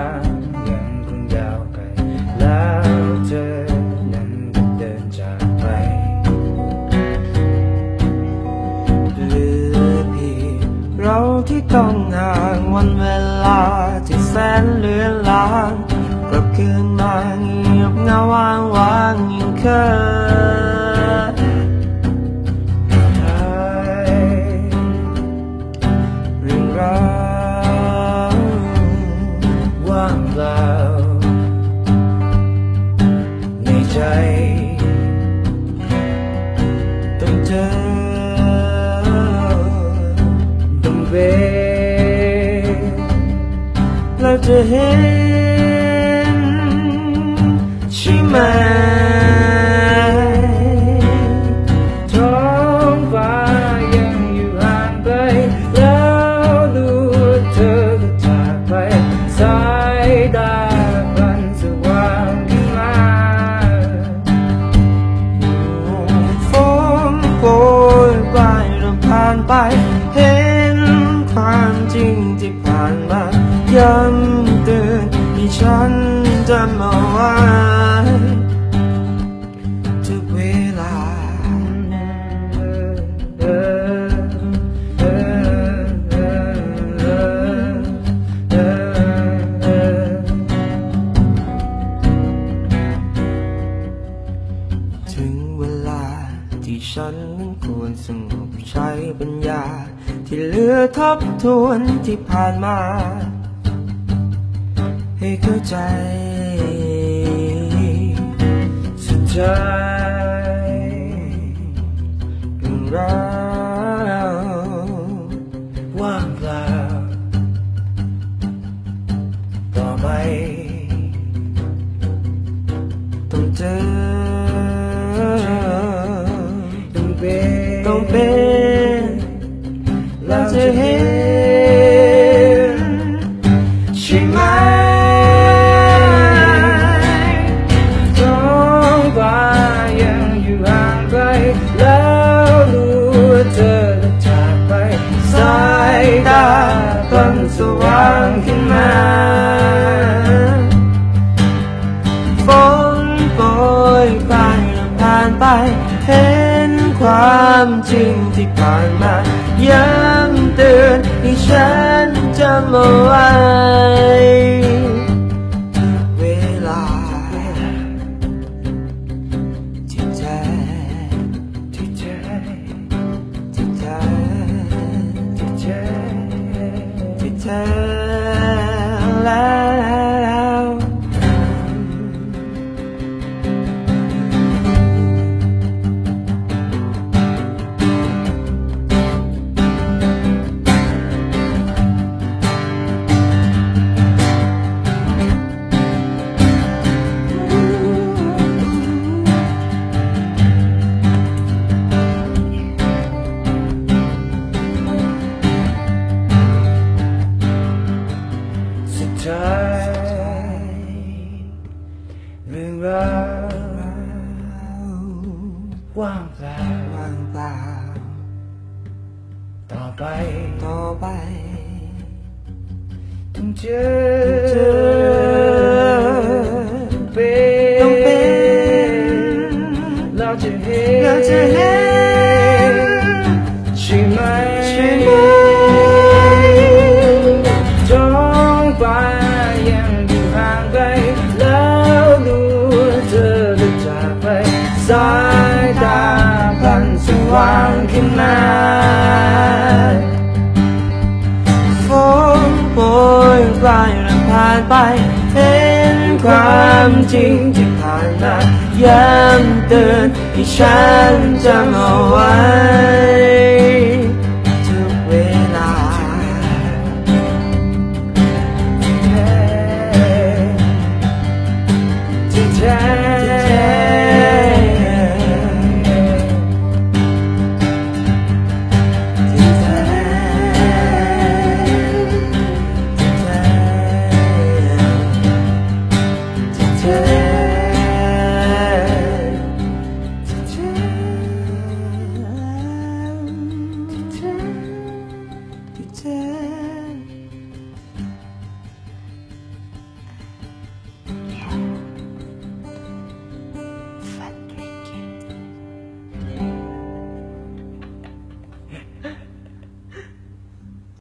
างยังคงยาวไกลแล้วเธอนั้นก็เดินจากไปเหลือเพียงเราที่ต้องห่างวันเวลาที่แสนเลือนลางกลับคืนมาเงียบเงาว่างว่างยิ่งเคย แล้วจ อนให้ฉันจำเอาไว้ทุกเวลาถึงเวลาที่ฉันนั้นควรสงบใช้ปัญญา ที่เหลือทบทวนที่ผ่านมา ให้เข้าใจ สุดท้ายเรื่องราวว่างเปล่าต่อไปต้องเจอต้องเป็นต้องเป็นเราจะเห็น เห็นความจริงที่ผ่านมาย้ำเตือนให้ฉันจำเอาไว้เวลาที่ใจที่ใจที่ใจที่ใจที่ใจแล้ สุดท้ายเรื่องราวว่างเปล่าว่างเปล่า ต่อไปต่อไปต้องเจอานไป เห็นความจริงที่ผ่านมาย้ำเตือนให้ฉันจำเอาไว้